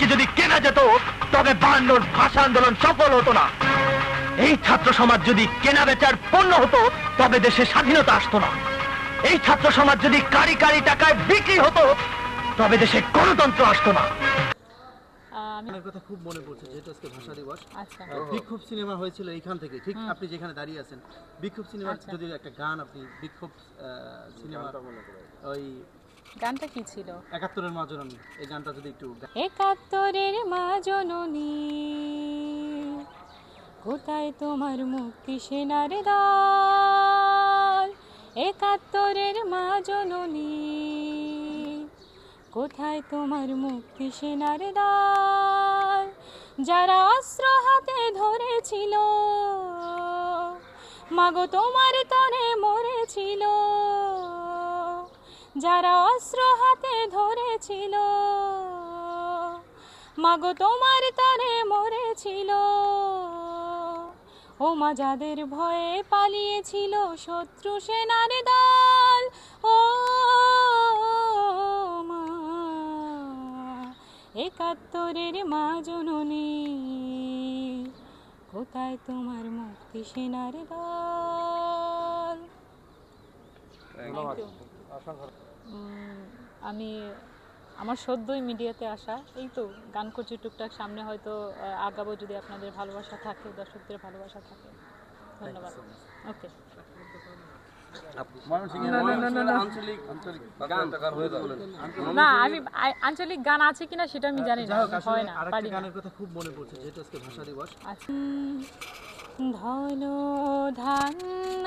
সমাজকে যদি কেনা যেত তবে বান্নর ভাষা আন্দোলন সফল হতো না। এই ছাত্র সমাজ যদি কেনা বেচার পণ্য হতো তবে দেশে স্বাধীনতা আসতো না। এই ছাত্র সমাজ যদি কারি কারি টাকায় বিক্রি হতো তবে দেশে গণতন্ত্র আসতো না। আহ, কথা খুব মনে পড়ছে যেহেতু আজকে ভাষা দিবস। আচ্ছা। বিক্ষোভ সিনেমা হয়েছিল এইখান থেকে ঠিক? আপনি যেখানে দাঁড়িয়ে আছেন বিক্ষোভ সিনেমার। যদি একটা গান আপনি বিক্ষোভ সিনেমা ওই গানটা কি ছিল? একাত্তরের মাজরণী এই গানটা যদি একটু একাত্তরের মা জননী কোথায় তোমার মুক্তি সেনার দল? একাত্তরের মা জননী কোথায় তোমার মুক্তি সেনার দল? যারা অস্ত্র হাতে ধরেছিল মাগো তোমার তরে মরেছিল। যারা অস্ত্র হাতে ধরেছিল, মাগো তোমার তারে মরেছিল। ও মা যাদের ভয়ে পালিয়েছিল শত্রু সেনার দল ও মা একাত্তরের মা জননী, কোথায় তোমার মুক্তি সেনার দল? আমি আমার সদ্যই মিডিয়াতে আসা এই তো গান করছি টুকটাক সামনে হয়তো আগাবো যদি আপনাদের ভালোবাসা থাকে দর্শকদের ভালোবাসা থাকে। ধন্যবাদ। ওকে না আমি আঞ্চলিক গান আছে কিনা সেটা আমি জানি না। যাই হোক, আসলে হয় না পারি গানের কথা খুব মনে পড়ছে যেহেতু আজকে ভাষা দিবস। আচ্ছা। ধন ধান্য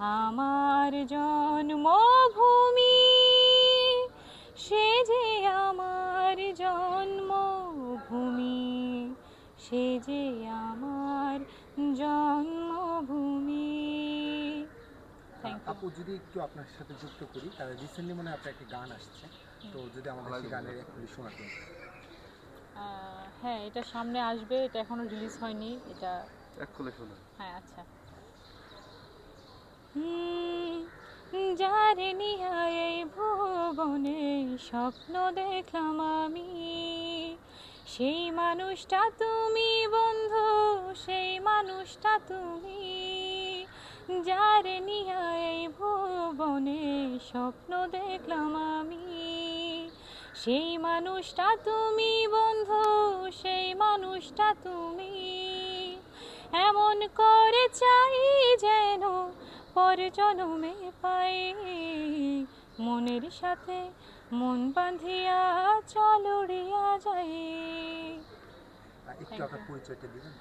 আমার জন্মভূমি সে যে আমার জন্মভূমি সে যে আমার জন্মভূমি। থ্যাংক আপু যদি একটু আপনার সাথে যুক্ত করি তাহলে রিসেন্টলি মনে হয় আপনার একটি গান আসছে। তো যদি আমাদের সেই গানের একটু শোনাতেন হ্যাঁ এটা সামনে আসবে এটা এখনও রিলিজ হয়নি এটা এক খুলে শোনা হ্যাঁ আচ্ছা। যারে নিহায় ভুবনে স্বপ্ন দেখলাম আমি। সেই মানুষটা তুমি বন্ধু, সেই মানুষটা তুমি। যারে নিহায় ভুবনে স্বপ্ন দেখলাম আমি। সেই মানুষটা তুমি বন্ধু, সেই মানুষটা তুমি। এমন করে চাই যেন পর জনমে পাই মনের সাথে মন বাঁধিয়া চলুড়িয়া যাই একটু আপনার পরিচয়টা দিবেন?